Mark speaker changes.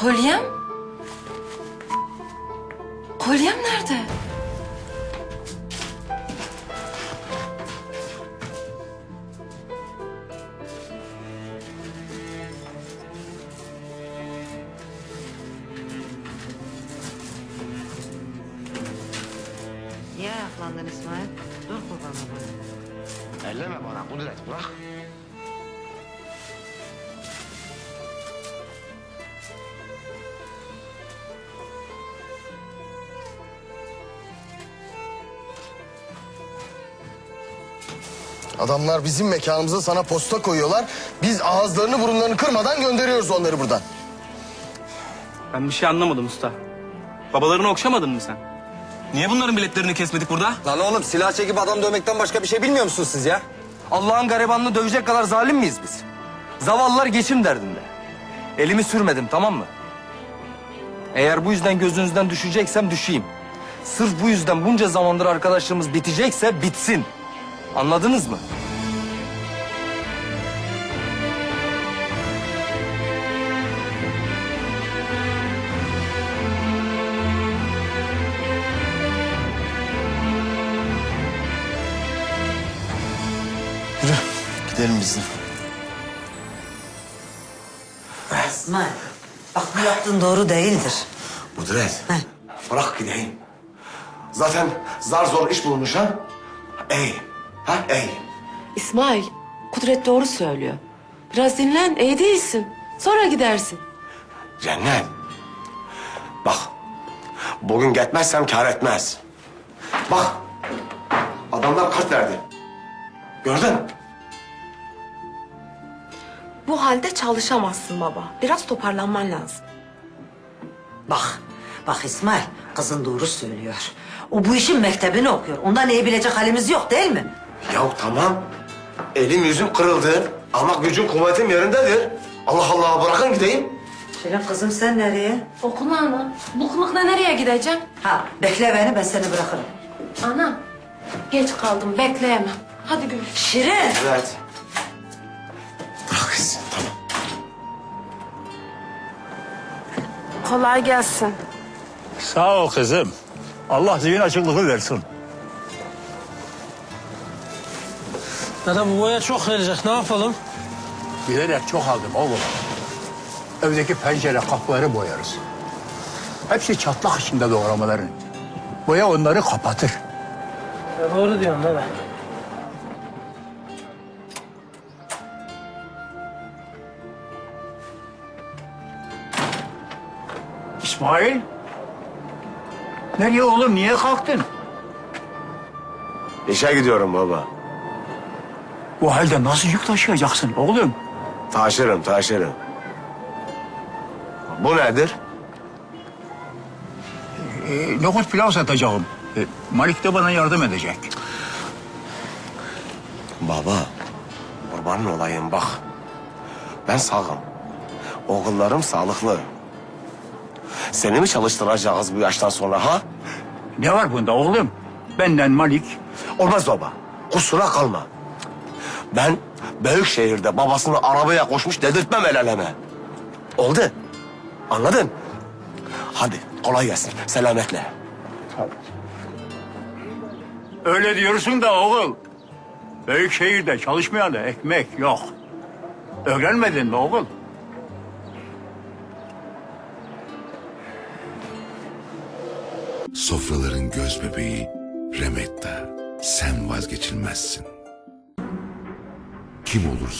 Speaker 1: Kolyem? Kolyem nerede?
Speaker 2: Niye ayaklandın İsmail? Dur kurban olayım.
Speaker 3: Elleme bana Kudret bırak.
Speaker 4: Adamlar bizim mekanımıza sana posta koyuyorlar. Biz ağızlarını burunlarını kırmadan gönderiyoruz onları buradan.
Speaker 5: Ben bir şey anlamadım usta. Babalarını okşamadın mı sen? Niye bunların biletlerini kesmedik burada?
Speaker 6: Lan oğlum silah çekip adam dövmekten başka bir şey bilmiyor musunuz siz ya? Allah'ın garibanını dövecek kadar zalim miyiz biz? Zavallılar geçim derdinde. Elimi sürmedim tamam mı? Eğer bu yüzden gözünüzden düşeceksem düşeyim. Sırf bu yüzden bunca zamandır arkadaşlığımız bitecekse bitsin. Anladınız mı?
Speaker 4: Yürü gidelim biz de.
Speaker 2: İsmail, bak bu yaptığın doğru değildir.
Speaker 3: Kudret.
Speaker 2: He.
Speaker 3: Bırak gideyim. Zaten zar zor iş bulmuş ha. Ey. Ha ey.
Speaker 1: İsmail, Kudret doğru söylüyor. Biraz dinlen, iyi değilsin. Sonra gidersin.
Speaker 3: Cennet. Bak. Bugün gitmezsem kar etmez. Bak. Adamlar kart verdi. Gördün mü?
Speaker 1: Bu halde çalışamazsın baba. Biraz toparlanman lazım.
Speaker 2: Bak, bak İsmail, kızın doğru söylüyor. O bu işin mektebini okuyor. Ondan iyi bilecek halimiz yok değil mi?
Speaker 3: Ya tamam. Elim yüzüm kırıldı. Ama gücüm kuvvetim yerindedir. Allah Allah bırakın gideyim.
Speaker 2: Şirin kızım sen nereye?
Speaker 1: Okula ana. Bu kılıkla nereye gideceğim?
Speaker 2: Ha, bekle beni ben seni bırakırım.
Speaker 1: Ana, geç kaldım. Bekleyemem. Hadi görüşürüz.
Speaker 2: Şirin!
Speaker 3: Evet. Bırak gitsin tamam.
Speaker 1: Kolay gelsin.
Speaker 7: Sağ ol kızım. Allah zihin açıklığı versin.
Speaker 8: Dede bu boya çok gelecek. Ne yapalım?
Speaker 7: Bilerek çok aldım oğlum. Evdeki pencere kapıları boyarız. Hepsi çatlak içinde doğramaların. Boya onları kapatır.
Speaker 8: Ya doğru diyorsun dede.
Speaker 7: İsmail. Nereye oğlum? Niye kalktın?
Speaker 3: İşe gidiyorum baba.
Speaker 7: Bu halde nasıl yük taşıyacaksın oğlum?
Speaker 3: Taşırım taşırım. Bu nedir?
Speaker 7: Ee, nohut pilav satacağım. Ee, Malik de bana yardım edecek.
Speaker 3: Baba, kurbanın olayım bak. Ben sağım. Oğullarım sağlıklı. Seni mi çalıştıracağız bu yaştan sonra ha?
Speaker 7: Ne var bunda oğlum? Benden Malik,
Speaker 3: Olmaz baba. Kusura kalma. Ben büyük şehirde babasını arabaya koşmuş dedirtmem el eleme. Oldu. Anladın? Hadi kolay gelsin. Selametle.
Speaker 7: Öyle diyorsun da oğul. Büyük şehirde çalışmayan da ekmek yok. Öğrenmedin mi oğul?
Speaker 9: Sofraların göz bebeği Remetta. Sen vazgeçilmezsin. Kim olursan